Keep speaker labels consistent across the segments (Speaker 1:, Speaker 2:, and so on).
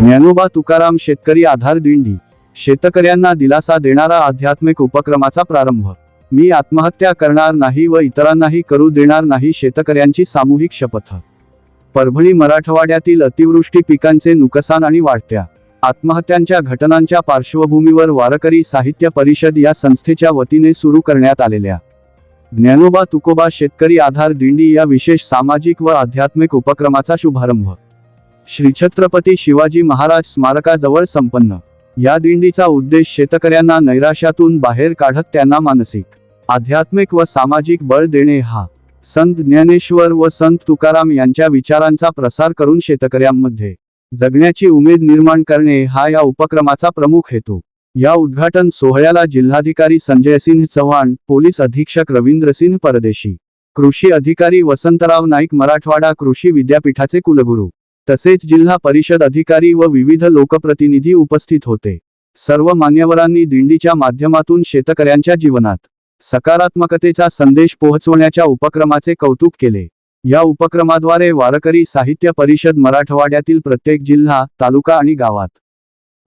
Speaker 1: ज्ञानोबा तुकाराम शेतकरी आधार दिंडी शेतकऱ्यांना दिलासा देणारा आध्यात्मिक उपक्रमाचा प्रारंभ. मी आत्महत्या करणार नाही व इतरांनाही करू देणार नाही शेतकऱ्यांची सामूहिक शपथ. परभणी मराठवाड्यातील अतिवृष्टी पिकांचे नुकसान आणि वाढत्या आत्महत्यांच्या घटनांच्या पार्श्वभूमीवर वारकरी साहित्य परिषद या संस्थेच्या वतीने सुरू करण्यात आलेल्या ज्ञानोबा तुकोबा शेतकरी आधार दिंडी या विशेष सामाजिक व आध्यात्मिक उपक्रमाचा शुभारंभ. श्री छत्रपती शिवाजी महाराज स्मारकाजवळ संपन्न. या दिंडीचा उद्देश शेतकऱ्यांना नैराश्यातून बाहेर काढत त्यांना मानसिक आध्यात्मिक व सामाजिक बळ देणे हा संत ज्ञानेश्वर व संत तुकाराम यांच्या विचारांचा प्रसार करून शेतकऱ्यांमध्ये जगण्याची उमेद निर्माण करणे हा या उपक्रमाचा प्रमुख हेतू. या उद्घाटन सोहळ्याला जिल्हाधिकारी संजयसिंह चव्हाण पोलीस अधीक्षक रवींद्रसिंह परदेशी कृषी अधिकारी वसंतराव नाईक मराठवाडा कृषी विद्यापीठाचे कुलगुरू तसेच जिल्हा परिषद अधिकारी व विविध लोकप्रतिनिधी उपस्थित होते. सर्व मान्यवरांनी दिंडीच्या माध्यमातून शेतकऱ्यांच्या जीवनात सकारात्मकतेचा संदेश पोहोचवण्याच्या उपक्रमाचे कौतुक केले. या उपक्रमाद्वारे वारकरी साहित्य परिषद मराठवाड्यातील प्रत्येक जिल्हा तालुका आणि गावात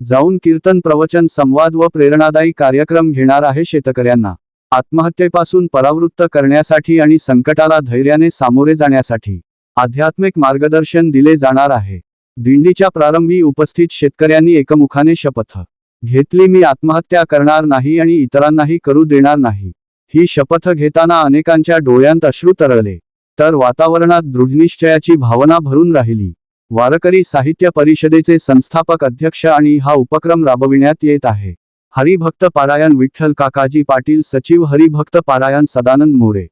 Speaker 1: जाऊन कीर्तन प्रवचन संवाद व प्रेरणादायी कार्यक्रम घेणार आहे शेतकऱ्यांना. आत्महत्येपासून परावृत्त करण्यासाठी आणि संकटाला धैर्याने सामोरे जाण्यासाठी आध्यात्मिक मार्गदर्शन दिले जाणार आहे. दिंडीच्या प्रारंभी उपस्थित शेतकऱ्यांनी एकमुखाने शपथ घेतली मी आत्महत्या करणार नाही आणि इतरांनाही करू देणार नाही. ही शपथ घेताना अनेकांच्या डोळ्यांत अश्रू तरळले. तर वातावरणात दृढनिश्चयाची भावना भरून राहिली. वारकरी साहित्य परिषदेचे संस्थापक अध्यक्ष आणि हा उपक्रम राबविण्यात येत आहे. हरिभक्त पारायण विठ्ठल काकाजी पाटील सचिव हरिभक्त पारायण सदानंद मोरे.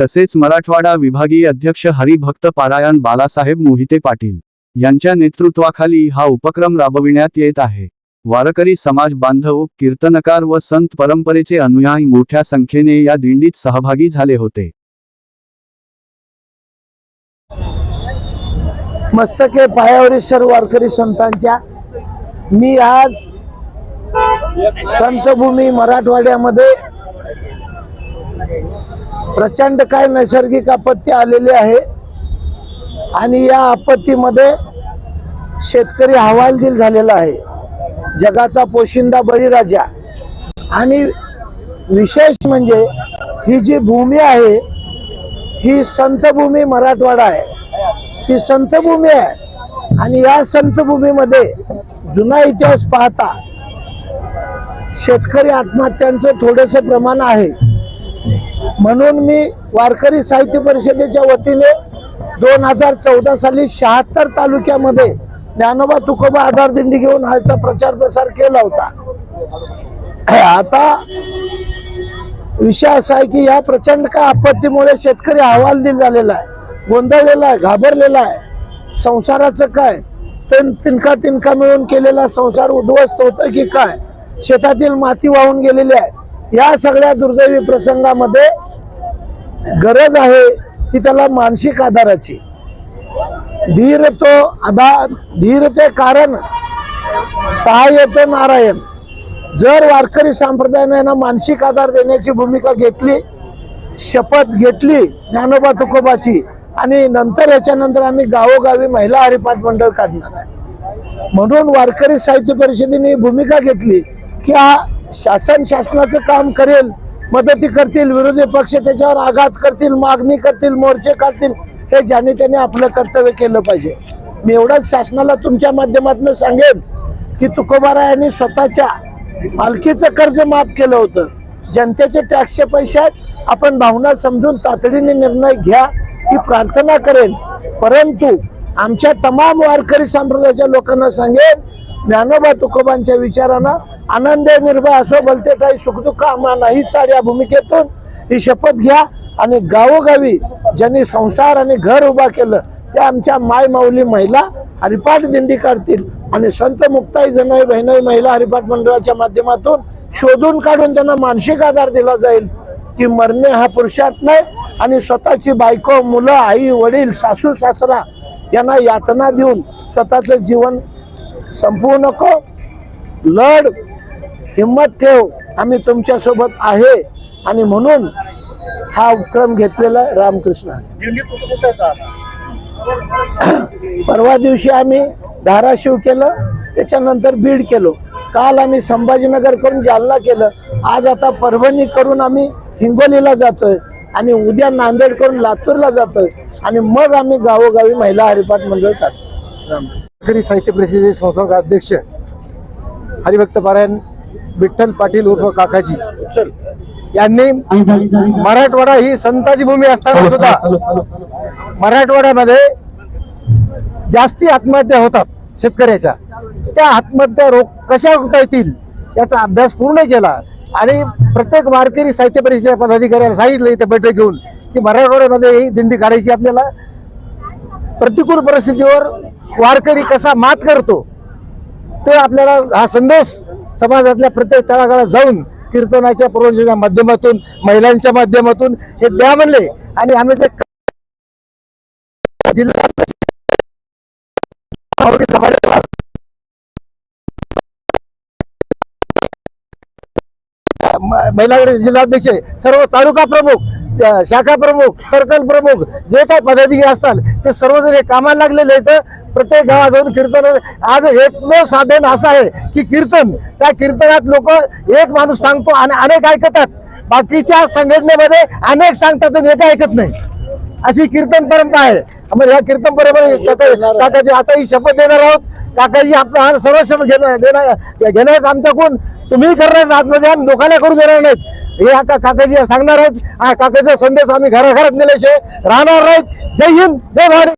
Speaker 1: तसेच मराठवाडा विभागीय अध्यक्ष हरिभक्त पारायण बालासाहेब मोहिते पाटील यांच्या नेतृत्वाखाली हा उपक्रम राबविण्यात येत आहे. वारकरी समाज बांधव कीर्तनकार व संत परंपरेचे अनुयायी मोठ्या संख्येने या दिंडीत सहभागी झाले होते.
Speaker 2: मस्तके पायावरील सर्व वारकरी संतांच्या. मी आज संतभूमी मराठवाड्यामध्ये प्रचंड काय नैसर्गिक आपत्ती आलेली आहे. आणि या आपत्तीमध्ये शेतकरी हवालदिल झालेला आहे. जगाचा पोशिंदा बळीराजा. आणि विशेष म्हणजे ही जी भूमी आहे ही संतभूमी मराठवाडा आहे. ही संतभूमी आहे. आणि या संतभूमीमध्ये जुना इतिहास पाहता शेतकरी आत्महत्यांचं थोडंसं प्रमाण आहे. म्हणून मी वारकरी साहित्य परिषदेच्या वतीने दोन हजार चौदा साली शहात्तर तालुक्यामध्ये ज्ञानोबा तुकोबा आधार दिंडी घेऊन ह्याचा प्रचार प्रसार केला होता. आता विषय असा आहे की या प्रचंड का आपत्तीमुळे शेतकरी हवालदिल झालेला आहे गोंधळलेला आहे घाबरलेला आहे. संसाराचं काय? तिनका तिनका मिळून केलेला संसार उद्ध्वस्त होतं की काय? शेतातील माती वाहून गेलेली आहे. या सगळ्या दुर्दैवी प्रसंगामध्ये गरज आहे ती त्याला मानसिक आधाराची. धीर तो आधार धीर ते कारण सहाय्य तो नारायण. जर वारकरी संप्रदायाने मानसिक आधार देण्याची भूमिका घेतली शपथ घेतली ज्ञानोबा तुकोबाची आणि नंतर याच्यानंतर आम्ही गावोगावी महिला हरिपाठ मंडळ काढणार आहे. म्हणून वारकरी साहित्य परिषदेने भूमिका घेतली की हा शासन शासनाचं काम करेल मदती करतील विरोधी पक्ष त्याच्यावर आघात करतील मागणी करतील मोर्चे काढतील हे ज्याने त्याने आपलं कर्तव्य केलं पाहिजे. मी एवढंच शासनाला तुमच्या माध्यमातून सांगेन की तुकोबारायांनी स्वतःच्या मालकीचं कर्ज माफ केलं होतं. जनतेचे टॅक्सचे पैसे आहेत. आपण भावना समजून तातडीने निर्णय घ्या ही प्रार्थना करेन. परंतु आमच्या तमाम वारकरी संप्रदायाच्या लोकांना सांगेन ज्ञानोबा तुकोबांच्या विचारांना आनंद निर्भय असो बोलते काही सुखदुःख आम्हा नाही चाड या भूमिकेतून ही शपथ घ्या. आणि गावोगावी ज्यांनी संसार आणि घर उभा केलं त्या आमच्या माय माऊली महिला हरिपाठ दिंडी काढतील. आणि संत मुक्ताई जनाई बहिणाई महिला हरिपाठ मंडळाच्या माध्यमातून शोधून काढून त्यांना मानसिक आधार दिला जाईल. की मरणे हा पुरुषात नाही. आणि स्वतःची बायको मुलं आई वडील सासू सासरा यांना यातना देऊन स्वतःचं जीवन संपवू नको. लढ हिंमत ठेव आम्ही तुमच्यासोबत आहे. आणि म्हणून हा उपक्रम घेतलेला रामकृष्ण. परवा दिवशी आम्ही धाराशिव केलं त्याच्यानंतर बीड केलो. काल आम्ही संभाजीनगर करून जालना केलं. आज आता परभणी करून आम्ही हिंगोलीला जातोय. आणि उद्या नांदेड करून लातूरला जातोय. आणि मग आम्ही गावोगावी महिला हरिपाठ मंडळ काढतो
Speaker 3: शेतकरी साहित्य परिषदेचे संस्थापक अध्यक्ष हरिभक्त पारायण विठ्ठल पाटील उर्फ काकाजी.
Speaker 2: चल.
Speaker 3: यांनी मराठवाडा ही संताची भूमी असताना सुद्धा मराठवाड्यामध्ये जास्ती आत्महत्या होतात शेतकऱ्याच्या. त्या आत्महत्या रोख कशा रोखता येतील याचा अभ्यास पूर्ण केला आणि प्रत्येक वारकरी साहित्य परिषदेच्या पदाधिकाऱ्याला सांगितलं इथे बैठक घेऊन की मराठवाड्यामध्ये ही दिंडी काढायची आपल्याला. प्रतिकूल परिस्थितीवर वारकरी कसा मात करतो तो आपल्याला हा संदेश समाजातल्या प्रत्येक तळागाळात जाऊन कीर्तनाच्या प्रवचनाच्या माध्यमातून महिलांच्या माध्यमातून हे द्या म्हणले. आणि आम्ही ते जिल्हा महिला जिल्हाध्यक्ष सर्व तालुका प्रमुख शाखा प्रमुख सर्कल प्रमुख जे काही पदाधिकारी असतात ते सर्वजण हे कामाला लागलेले आहेत. प्रत्येक गावात जाऊन कीर्तन आज एकमेव साधन असं आहे की कीर्तन. त्या कीर्तनात लोक एक माणूस सांगतो आणि अनेक ऐकतात. बाकीच्या संघटनेमध्ये अनेक सांगतात आणि एक ऐकत नाही. अशी कीर्तन परंपरा आहे. मग या कीर्तन परंपरा काकाची आता ही शपथ देणार आहोत. काकाजी आपला हा सर्व शपथ घेणार देणार घेणार आमच्याकडून. तुम्ही करणार आतमध्ये आणि लोकांना करू देणार नाहीत. हे आता काकाजी सांगणार आहेत? हा काकाचा संदेश आम्ही घराघरात नेल्याशिवाय राहणार नाहीत. जय हिंद जय भारत.